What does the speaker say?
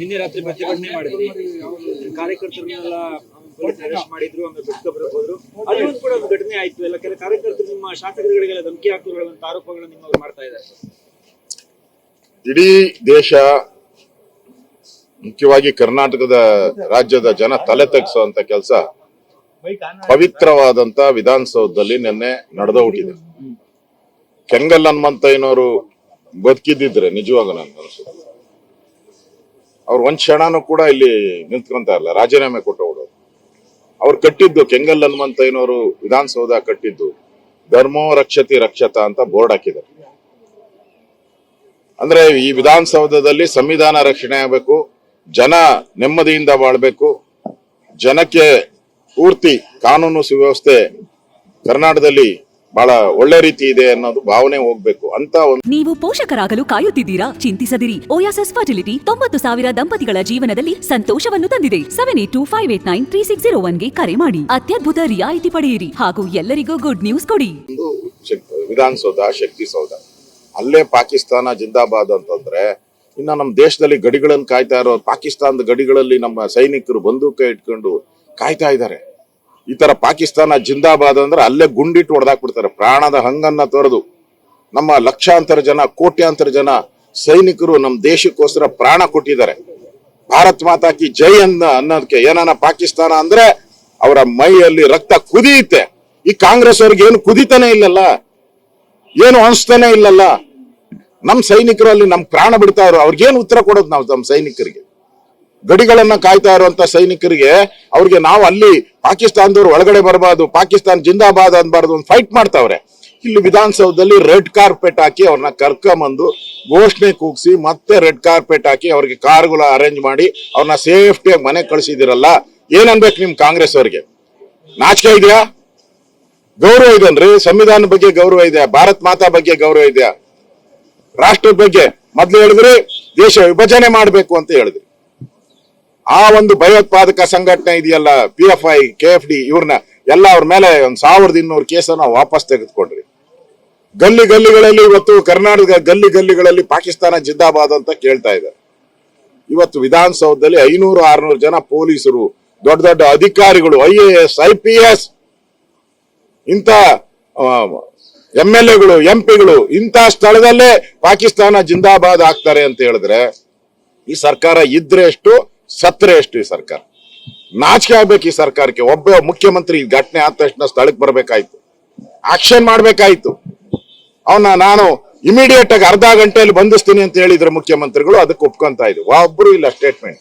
ನಿನ್ನೆ ರಾತ್ರಿ ಪ್ರತಿಭಟನೆ ಮಾಡಿದ್ರಿ. ಕಾರ್ಯಕರ್ತರನ್ನೆಲ್ಲ ಪೊಲೀಸ್ ಮಾಡಿದ್ರು ಆಮೇಲೆ ಬಿಟ್ಕೊಬರಕ್ ಹೋದ್ರು. ಅಲ್ಲೊಂದು ಕೂಡ ಒಂದು ಘಟನೆ ಆಯ್ತು. ಎಲ್ಲ ಕೆಲ ಕಾರ್ಯಕರ್ತರು ನಿಮ್ಮ ಶಾಸಕರುಗಳಿಗೆಲ್ಲ ಧಮಕಿ ಹಾಕುವಂತ ಆರೋಪಗಳನ್ನು ನಿಮ್ಮ ಮಾಡ್ತಾ ಇದ್ದಾರೆ. ಇಡೀ ದೇಶ, ಮುಖ್ಯವಾಗಿ ಕರ್ನಾಟಕದ ರಾಜ್ಯದ ಜನ ತಲೆ ತಗ್ಸುವಂತ ಕೆಲಸ ಪವಿತ್ರವಾದಂತ ವಿಧಾನಸೌಧದಲ್ಲಿ ನಿನ್ನೆ ನಡೆದೋಗ್ಬಿಟ್ಟಿದೆ. ಕೆಂಗಲ್ ಹನುಮಂತಯ್ಯನವರು ಬದುಕಿದ್ದಿದ್ರೆ ನಿಜವಾಗ ನನ್ಗೆ ಅನ್ಸುತ್ತೆ ಅವ್ರು ಒಂದ್ ಕ್ಷಣನೂ ಕೂಡ ಇಲ್ಲಿ ನಿಂತ್ಕೊಂತ ಇಲ್ಲ ರಾಜೀನಾಮೆ ಕೊಟ್ಟು ಹೋಗೋದು ಅವ್ರು ಕಟ್ಟಿದ್ದು ಕೆಂಗಲ್ ಹನುಮಂತಯ್ಯನವರು ವಿಧಾನಸೌಧ ಕಟ್ಟಿದ್ದು. ಧರ್ಮೋ ರಕ್ಷತಿ ರಕ್ಷತ ಅಂತ ಬೋರ್ಡ್ ಹಾಕಿದ್ದಾರೆ. ಅಂದ್ರೆ ಈ ವಿಧಾನಸೌಧದಲ್ಲಿ ಸಂವಿಧಾನ ರಕ್ಷಣೆ ಆಗಬೇಕು, ಜನ ನೆಮ್ಮದಿಯಿಂದ ಬಾಳ್ಬೇಕು, ಜನಕ್ಕೆ ಪೂರ್ತಿ ಕಾನೂನು ಸುವ್ಯವಸ್ಥೆ ಕರ್ನಾಟಕದಲ್ಲಿ ಬಹಳ ಒಳ್ಳೆ ರೀತಿ ಇದೆ ಅನ್ನೋದು ಭಾವನೆ ಹೋಗ್ಬೇಕು ಅಂತ ಒಂದು ನೀವು ಪೋಷಕರಾಗಲು ಕಾಯುತ್ತಿದ್ದೀರಾ? ಚಿಂತಿಸದಿರಿ. ಓಯಾಸಸ್ ಫರ್ಟಿಲಿಟಿ ತೊಂಬತ್ತು ಸಾವಿರ ದಂಪತಿಗಳ ಜೀವನದಲ್ಲಿ ಸಂತೋಷವನ್ನು ತಂದಿದೆ. Seven eight two five eight nine three six zero ಒನ್ಗೆ ಕರೆ ಮಾಡಿ. ಅತ್ಯದ್ಭುತ ರಿಯಾಯಿತಿ ಪಡೆಯಿರಿ ಹಾಗೂ ಎಲ್ಲರಿಗೂ ಗುಡ್ ನ್ಯೂಸ್ ಕೊಡಿ. ಒಂದು ಶಕ್- ವಿಧಾನಸೌಧ ಶಕ್ತಿ ಸೌಧ. ಅಲ್ಲೇ ಪಾಕಿಸ್ತಾನ ಜಿಂದಾಬಾದ್ ಅಂತಂದ್ರೆ ಇನ್ನ ನಮ್ಮ ದೇಶದಲ್ಲಿ ಗಡಿಗಳನ್ನು ಕಾಯ್ತಾ ಇರೋ ಪಾಕಿಸ್ತಾನದ ಗಡಿಗಳಲ್ಲಿ ನಮ್ಮ ಸೈನಿಕರು ಬಂದೂಕ ಇಟ್ಕೊಂಡು ಕಾಯ್ತಾ ಇದ್ದಾರೆ. ಈ ತರ ಪಾಕಿಸ್ತಾನ ಜಿಂದಾಬಾದ್ ಅಂದ್ರೆ ಅಲ್ಲೇ ಗುಂಡಿಟ್ಟು ಹೊಡೆದಾಕ್ಬಿಡ್ತಾರೆ. ಪ್ರಾಣದ ಹಂಗನ್ನ ತೊರೆದು ನಮ್ಮ ಲಕ್ಷಾಂತರ ಜನ, ಕೋಟ್ಯಾಂತರ ಜನ ಸೈನಿಕರು ನಮ್ಮ ದೇಶಕ್ಕೋಸ್ಕರ ಪ್ರಾಣ ಕೊಟ್ಟಿದ್ದಾರೆ. ಭಾರತ್ ಮಾತಾ ಕಿ ಜೈ ಅನ್ನ ಅನ್ನೋದಕ್ಕೆ ಏನಾನ ಪಾಕಿಸ್ತಾನ ಅಂದ್ರೆ ಅವರ ಮೈಯಲ್ಲಿ ರಕ್ತ ಕುದಿಯುತ್ತೆ. ಈ ಕಾಂಗ್ರೆಸ್ ಅವ್ರಿಗೆ ಏನು ಕುದಿತಾನೆ ಇಲ್ಲಲ್ಲ, ಏನು ಅನಿಸ್ತಾನೆ ಇಲ್ಲಲ್ಲ. ನಮ್ ಸೈನಿಕರು ಅಲ್ಲಿ ನಮ್ ಪ್ರಾಣ ಬಿಡ್ತಾವ್ರು ಅವ್ರಿಗೇನು ಉತ್ತರ ಕೊಡೋದು ನಾವು ನಮ್ಮ ಸೈನಿಕರಿಗೆ? ಗಡಿಗಳನ್ನ ಕಾಯ್ತಾ ಇರುವಂತ ಸೈನಿಕರಿಗೆ ಅವ್ರಿಗೆ ನಾವು ಅಲ್ಲಿ ಪಾಕಿಸ್ತಾನದವ್ರು ಒಳಗಡೆ ಬರಬಾರ್ದು, ಪಾಕಿಸ್ತಾನ ಜಿಂದಾಬಾದ್ ಅನ್ಬಾರ್ದು ಒಂದು ಫೈಟ್ ಮಾಡ್ತಾವ್ರೆ. ಇಲ್ಲಿ ವಿಧಾನಸೌಧದಲ್ಲಿ ರೆಡ್ ಕಾರ್ಪೆಟ್ ಹಾಕಿ ಅವ್ರನ್ನ ಕರ್ಕೊಂಬಂದು ಘೋಷಣೆ ಕೂಗಿಸಿ ಮತ್ತೆ ರೆಡ್ ಕಾರ್ಪೆಟ್ ಹಾಕಿ ಅವ್ರಿಗೆ ಕಾರ್ಗಳ ಅರೇಂಜ್ ಮಾಡಿ ಅವ್ರನ್ನ ಸೇಫ್ಟಿಯಾಗಿ ಮನೆ ಕಳಿಸಿದಿರಲ್ಲ ಏನನ್ಬೇಕು ನಿಮ್ ಕಾಂಗ್ರೆಸ್ ಅವ್ರಿಗೆ? ನಾಚಿಕೆ ಇದೆಯಾ? ಗೌರವ ಇದನ್ರಿ? ಸಂವಿಧಾನ ಬಗ್ಗೆ ಗೌರವ ಇದೆಯಾ? ಭಾರತ್ ಮಾತಾ ಬಗ್ಗೆ ಗೌರವ ಇದೆಯಾ? ರಾಷ್ಟ್ರದ ಬಗ್ಗೆ ಮೊದ್ಲು ಹೇಳಿದ್ರಿ, ದೇಶ ವಿಭಜನೆ ಮಾಡಬೇಕು ಅಂತ ಹೇಳಿದ್ರಿ. ಆ ಒಂದು ಭಯೋತ್ಪಾದಕ ಸಂಘಟನೆ ಇದೆಯಲ್ಲ P F I K F D ಇವ್ರನ್ನ ಎಲ್ಲ ಅವ್ರ ಮೇಲೆ ಒಂದ್ ಸಾವಿರದ ಇನ್ನೂರು ಕೇಸನ್ನ ವಾಪಸ್ ತೆಗೆದುಕೊಂಡ್ರಿ. ಗಲ್ಲಿ ಗಲ್ಲಿಗಳಲ್ಲಿ ಇವತ್ತು ಕರ್ನಾಟಕ ಗಲ್ಲಿ ಗಲ್ಲಿಗಳಲ್ಲಿ ಪಾಕಿಸ್ತಾನ ಜಿದ್ದಾಬಾದ್ ಅಂತ ಕೇಳ್ತಾ ಇದ್ದಾರೆ ಇವತ್ತು ವಿಧಾನಸೌಧದಲ್ಲಿ ಐನೂರು ಆರ್ನೂರು ಜನ ಪೊಲೀಸರು, ದೊಡ್ಡ ದೊಡ್ಡ ಅಧಿಕಾರಿಗಳು, I A S, I P S, ಇಂಥ ಎಂ ಎಲ್ ಎಗಳು, ಎಂ ಪಿಗಳು ಇಂಥ ಸ್ಥಳದಲ್ಲೇ ಪಾಕಿಸ್ತಾನ ಜಿಂದಾಬಾದ್ ಆಗ್ತಾರೆ ಅಂತ ಹೇಳಿದ್ರೆ, ಈ ಸರ್ಕಾರ ಇದ್ರೆ ಎಷ್ಟು? ಸತ್ರೆ ಎಷ್ಟು ಈ ಸರ್ಕಾರ? ನಾಚಿಕೆ ಆಗ್ಬೇಕು ಈ ಸರ್ಕಾರಕ್ಕೆ. ಒಬ್ಬ ಮುಖ್ಯಮಂತ್ರಿ ಘಟನೆ ಆದ ತಕ್ಷಣ ಸ್ಥಳಕ್ಕೆ ಬರಬೇಕಾಯ್ತು. ಆಕ್ಷನ್ ಮಾಡ್ಬೇಕಾಯ್ತು. ಅವನ ನಾನು ಇಮಿಡಿಯೇಟ್ ಆಗಿ ಅರ್ಧ ಗಂಟೆಯಲ್ಲಿ ಬಂಧಿಸ್ತೀನಿ ಅಂತ ಹೇಳಿದ್ರು ಮುಖ್ಯಮಂತ್ರಿಗಳು, ಅದಕ್ಕೆ ಒಪ್ಕೊಂತ ಇದ್ರು. ಒಬ್ರು ಇಲ್ಲ ಸ್ಟೇಟ್ಮೆಂಟ್